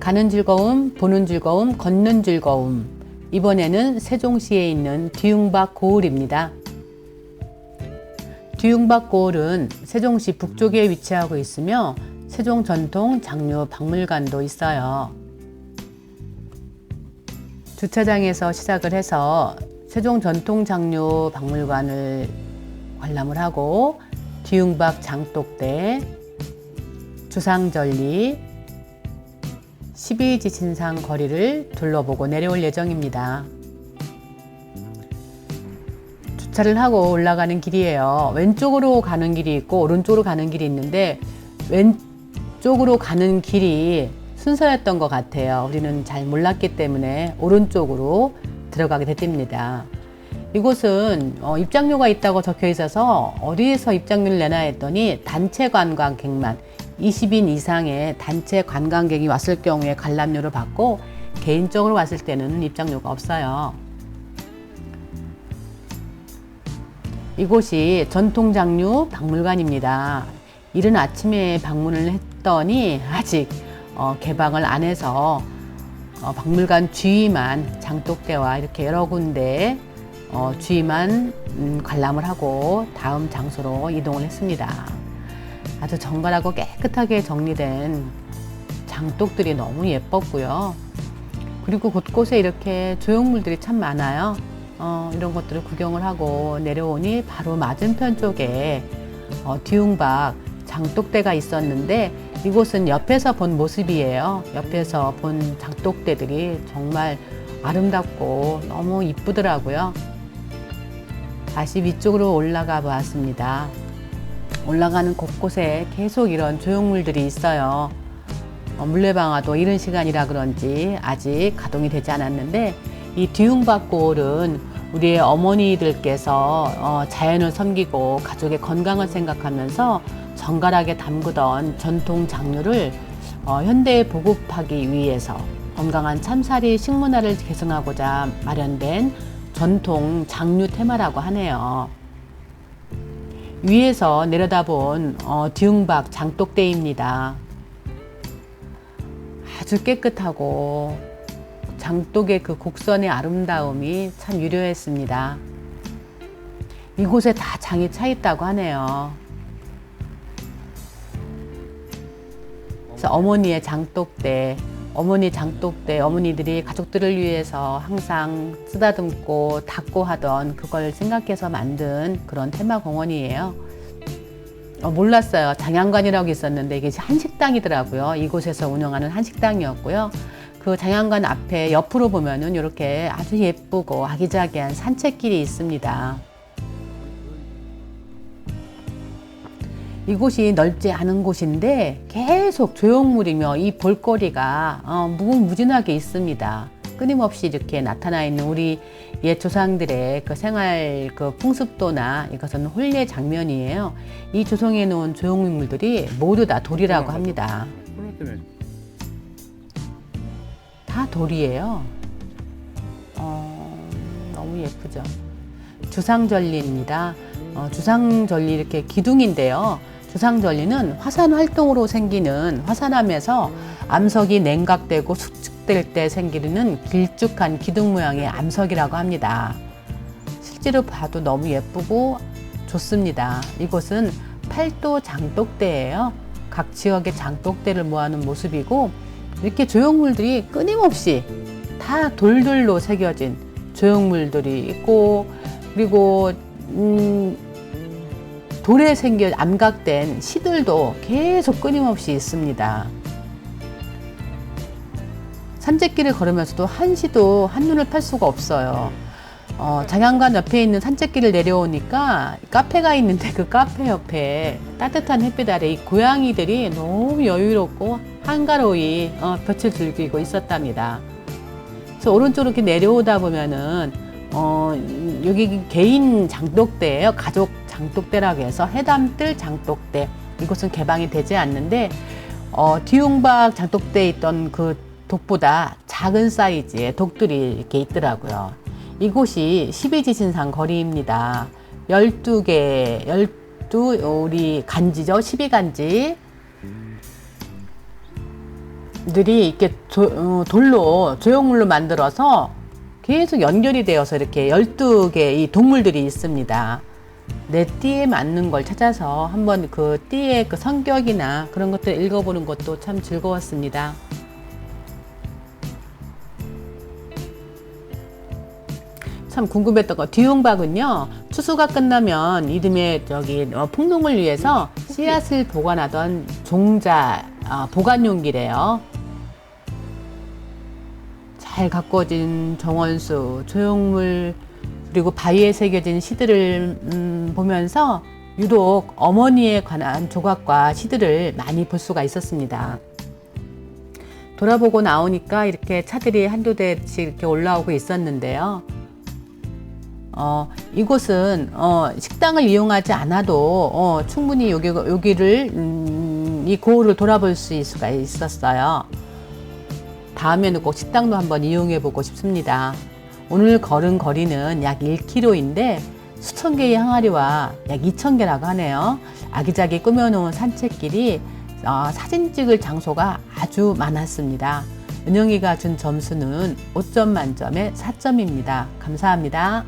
가는 즐거움, 보는 즐거움, 걷는 즐거움. 이번에는 세종시에 있는 뒤웅박 고을입니다. 뒤웅박 고을은 세종시 북쪽에 위치하고 있으며 세종 전통 장류 박물관도 있어요. 주차장에서 시작을 해서 세종 전통 장류 박물관을 관람을 하고 뒤웅박 장독대, 주상절리, 12지신상 거리를 둘러보고 내려올 예정입니다. 주차를 하고 올라가는 길이에요. 왼쪽으로 가는 길이 있고 오른쪽으로 가는 길이 있는데 왼쪽으로 가는 길이 순서였던 것 같아요. 우리는 잘 몰랐기 때문에 오른쪽으로 들어가게 됐답니다. 이곳은 어, 입장료가 있다고 적혀 있어서 어디에서 입장료를 내나 했더니 단체 관광객만 20인 이상의 단체 관광객이 왔을 경우에 관람료를 받고 개인적으로 왔을 때는 입장료가 없어요. 이곳이 전통장류 박물관입니다. 이른 아침에 방문을 했더니 아직 어, 개방을 안 해서 어, 박물관 주위만 장독대와 이렇게 여러 군데 어, 주위만 음, 관람을 하고 다음 장소로 이동을 했습니다. 아주 정갈하고 깨끗하게 정리된 장독들이 너무 예뻤고요. 그리고 곳곳에 이렇게 조형물들이 참 많아요. 어, 이런 것들을 구경을 하고 내려오니 바로 맞은편 쪽에 어, 뒤웅박 장독대가 있었는데 이곳은 옆에서 본 모습이에요. 옆에서 본 장독대들이 정말 아름답고 너무 이쁘더라고요. 다시 위쪽으로 올라가 보았습니다. 올라가는 곳곳에 계속 이런 조형물들이 있어요. 어, 물레방아도 이른 시간이라 그런지 아직 가동이 되지 않았는데 이 뒤웅박골은 우리의 어머니들께서 어, 자연을 섬기고 가족의 건강을 생각하면서 정갈하게 담그던 전통 장류를 어, 현대에 보급하기 위해서 건강한 참사리 식문화를 계승하고자 마련된 전통 장류 테마라고 하네요. 위에서 내려다본 어, 뒤웅박 장독대입니다. 아주 깨끗하고 장독의 그 곡선의 아름다움이 참 유려했습니다. 이곳에 다 장이 차 있다고 하네요. 그래서 어머니의 장독대, 어머니 장독대, 어머니들이 가족들을 위해서 항상 쓰다듬고 닦고 하던 그걸 생각해서 만든 그런 테마 공원이에요. 어, 몰랐어요. 장양관이라고 있었는데 이게 한식당이더라고요. 이곳에서 운영하는 한식당이었고요. 그 장양관 앞에 옆으로 보면은 이렇게 아주 예쁘고 아기자기한 산책길이 있습니다. 이곳이 넓지 않은 곳인데 계속 조형물이며 이 볼거리가 어, 무궁무진하게 있습니다. 끊임없이 이렇게 나타나 있는 우리 옛 조상들의 그 생활 그 풍습도나 이것은 혼례 장면이에요. 이 조성해 놓은 조형물들이 모두 다 돌이라고 합니다. 코로나 때문에 다 돌이에요. 어, 너무 예쁘죠. 주상절리입니다. 어, 주상절리 이렇게 기둥인데요. 주상절리는 화산 활동으로 생기는 화산암에서 암석이 냉각되고 수축될 때 생기는 길쭉한 기둥 모양의 암석이라고 합니다. 실제로 봐도 너무 예쁘고 좋습니다. 이곳은 팔도 장독대예요. 각 지역의 장독대를 모아놓은 모습이고 이렇게 조형물들이 끊임없이 다 돌들로 새겨진 조형물들이 있고 그리고 음, 돌에 생겨 암각된 시들도 계속 끊임없이 있습니다. 산책길을 걸으면서도 한시도 한눈을 팔 수가 없어요. 어, 장양관 옆에 있는 산책길을 내려오니까 카페가 있는데 그 카페 옆에 따뜻한 햇빛 아래 이 고양이들이 너무 여유롭고 한가로이 어, 볕을 즐기고 있었답니다. 그래서 오른쪽으로 이렇게 내려오다 보면은 어, 여기 개인 장독대예요. 가족 장독대라고 해서 해담뜰 장독대. 이곳은 개방이 되지 않는데 어, 뒤웅박 장독대에 있던 그 독보다 작은 사이즈의 독들이 이렇게 있더라고요. 이곳이 12지신상 거리입니다. 12개, 12 우리 간지죠. 12간지. 들이 이렇게 조- 어, 돌로 조형물로 만들어서 계속 연결이 되어서 이렇게 12개 이 동물들이 있습니다. 내 띠에 맞는 걸 찾아서 한번 그 띠의 그 성격이나 그런 것들 읽어보는 것도 참 즐거웠습니다. 참 궁금했던 거 뒤용박은요 추수가 끝나면 이듬해 저기 어, 풍농을 위해서 씨앗을 보관하던 종자 어, 보관용기래요. 잘 가꿔진 정원수, 조형물 그리고 바위에 새겨진 시들을 음, 보면서 유독 어머니에 관한 조각과 시들을 많이 볼 수가 있었습니다. 돌아보고 나오니까 이렇게 차들이 한두 대씩 이렇게 올라오고 있었는데요. 어, 이곳은 어, 식당을 이용하지 않아도 어, 충분히 여기, 여기를 음, 이 고을을 돌아볼 수 있을 수가 있었어요. 다음에는 꼭 식당도 한번 이용해 보고 싶습니다. 오늘 걸은 거리는 약 1km인데 수천 개의 항아리와 약 2천 개라고 하네요. 아기자기 꾸며놓은 산책길이 어, 사진 찍을 장소가 아주 많았습니다. 은영이가 준 점수는 5점 만점에 4점입니다. 감사합니다.